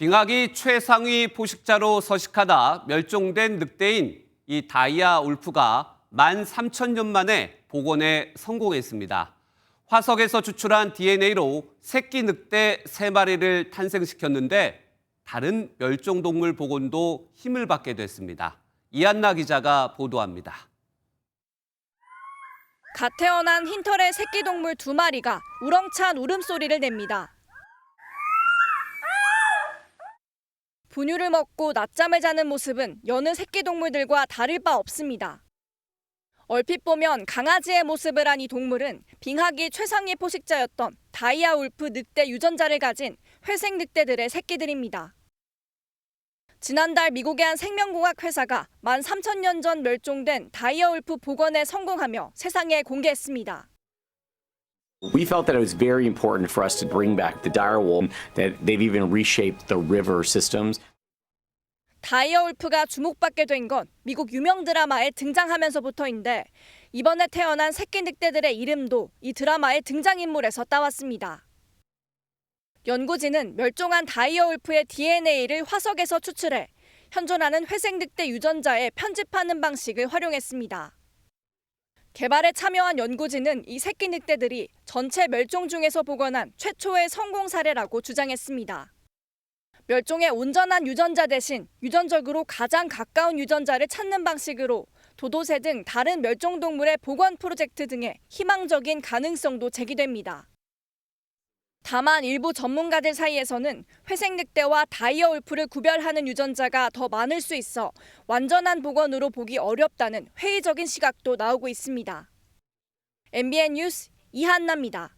빙하기 최상위 포식자로 서식하다 멸종된 늑대인 이 다이아 울프가 13,000년 만에 복원에 성공했습니다. 화석에서 추출한 DNA로 새끼 늑대 세마리를 탄생시켰는데 다른 멸종 동물 복원도 힘을 받게 됐습니다. 이한나 기자가 보도합니다. 갓 태어난 흰털의 새끼 동물 두 마리가 우렁찬 울음소리를 냅니다. 분유를 먹고 낮잠을 자는 모습은 여느 새끼 동물들과 다를 바 없습니다. 얼핏 보면 강아지의 모습을 한 이 동물은 빙하기 최상위 포식자였던 다이아 울프 늑대 유전자를 가진 회색 늑대들의 새끼들입니다. 지난달 미국의 한 생명공학 회사가 13,000년 전 멸종된 다이아 울프 복원에 성공하며 세상에 공개했습니다. We felt that it was very important for us to bring back the dire wolf, that they've even reshaped the river systems. 다이아 울프가 주목받게 된 건 미국 유명 드라마에 등장하면서부터인데 이번에 태어난 새끼 늑대들의 이름도 이 드라마의 등장인물에서 따왔습니다. 연구진은 멸종한 다이아 울프의 DNA를 화석에서 추출해 현존하는 회색 늑대 유전자에 편집하는 방식을 활용했습니다. 개발에 참여한 연구진은 이 새끼 늑대들이 전체 멸종 중에서 복원한 최초의 성공 사례라고 주장했습니다. 멸종의 온전한 유전자 대신 유전적으로 가장 가까운 유전자를 찾는 방식으로 도도새 등 다른 멸종동물의 복원 프로젝트 등의 희망적인 가능성도 제기됩니다. 다만 일부 전문가들 사이에서는 회색 늑대와 다이어 울프를 구별하는 유전자가 더 많을 수 있어 완전한 복원으로 보기 어렵다는 회의적인 시각도 나오고 있습니다. MBN 뉴스 이한나입니다.